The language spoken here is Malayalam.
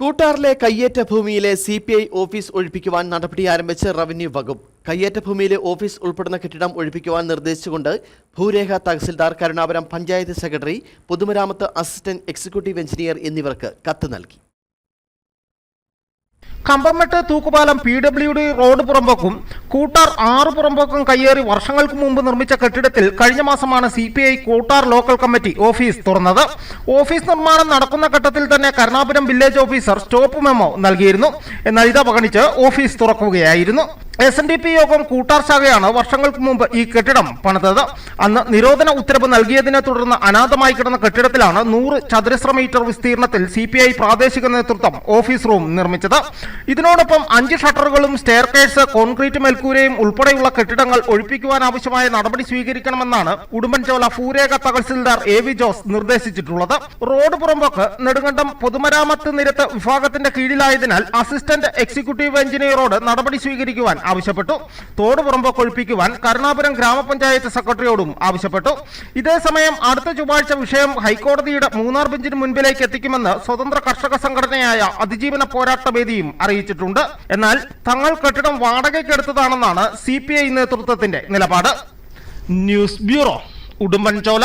കൂട്ടാറിലെ കയ്യേറ്റ ഭൂമിയിലെ സി പി ഐ ഓഫീസ് ഒഴിപ്പിക്കുവാൻ നടപടി ആരംഭിച്ച റവന്യൂ വകുപ്പ്. കയ്യേറ്റ ഭൂമിയിലെ ഓഫീസ് ഉൾപ്പെടുന്ന കെട്ടിടം ഒഴിപ്പിക്കുവാൻ നിർദ്ദേശിച്ചുകൊണ്ട് ഭൂരേഖ തഹസിൽദാർ കരുണാപുരം പഞ്ചായത്ത് സെക്രട്ടറി പൊതുമരാമത്ത് അസിസ്റ്റന്റ് എക്സിക്യൂട്ടീവ് എഞ്ചിനീയർ എന്നിവർക്ക് കത്ത് നൽകി. Kambammettu Thookkupalam P W D road പുറമ്പോക്കും Koottar ആറ് പുറമ്പോക്കും കയ്യേറി വർഷങ്ങൾക്ക് മുമ്പ് നിർമ്മിച്ച കെട്ടിടത്തിൽ കഴിഞ്ഞ മാസമാണ് C P I Koottar local committee office തുറന്നത്. ഓഫീസ് നിർമ്മാണം നടക്കുന്ന ഘട്ടത്തിൽ തന്നെ Karunapuram village officer stop memo നൽകിയിരുന്നു. എന്നാൽ ഇത് അവഗണിച്ച് office തുറക്കുകയായിരുന്നു. S N D P Yogam Koottar ശാഖയാണ് വർഷങ്ങൾക്ക് മുമ്പ് ഈ കെട്ടിടം പണിതത്. അന്ന് നിരോധന ഉത്തരവ് നൽകിയതിനെ തുടർന്ന് അനാഥമായി കിടന്ന കെട്ടിടത്തിലാണ് നൂറ് ചതുരശ്ര മീറ്റർ വിസ്തീർണത്തിൽ സി പി ഐ പ്രാദേശിക നേതൃത്വം ഓഫീസ് റൂം നിർമ്മിച്ചത്. ഇതിനോടൊപ്പം അഞ്ച് ഷട്ടറുകളും സ്റ്റെയർ കേഴ്സ് കോൺക്രീറ്റ് മേൽക്കൂരയും ഉൾപ്പെടെയുള്ള കെട്ടിടങ്ങൾ ഒഴിപ്പിക്കുവാനാവശ്യമായ നടപടി സ്വീകരിക്കണമെന്നാണ് ഉടുമ്പൻചോല ഭൂരേഖ തഹസിൽദാർ എ വി ജോസ് നിർദ്ദേശിച്ചിട്ടുള്ളത്. റോഡ് പുറമ്പോക്ക് നെടുങ്കണ്ടം പൊതുമരാമത്ത് നിരത്ത് വിഭാഗത്തിന്റെ കീഴിലായതിനാൽ അസിസ്റ്റന്റ് എക്സിക്യൂട്ടീവ് എഞ്ചിനീയറോട് നടപടി സ്വീകരിക്കുവാൻ ആവശ്യപ്പെട്ടു. തോട് പുറമ്പ് കൊഴിപ്പിക്കുവാൻ കരുണാപുരം ഗ്രാമപഞ്ചായത്ത് സെക്രട്ടറിയോടും ആവശ്യപ്പെട്ടു. ഇതേസമയം അടുത്ത ചൊവ്വാഴ്ച വിഷയം ഹൈക്കോടതിയുടെ മൂന്നാർ ബെഞ്ചിന് മുൻപിലേക്ക് എത്തിക്കുമെന്ന് സ്വതന്ത്ര കർഷക സംഘടനയായ അതിജീവന പോരാട്ട വേദിയും അറിയിച്ചിട്ടുണ്ട്. എന്നാൽ തങ്ങൾ കെട്ടിടം വാടകയ്ക്കെടുത്തതാണെന്നാണ് സി പി ഐ നേതൃത്വത്തിന്റെ നിലപാട്. News bureau Udumbanchola.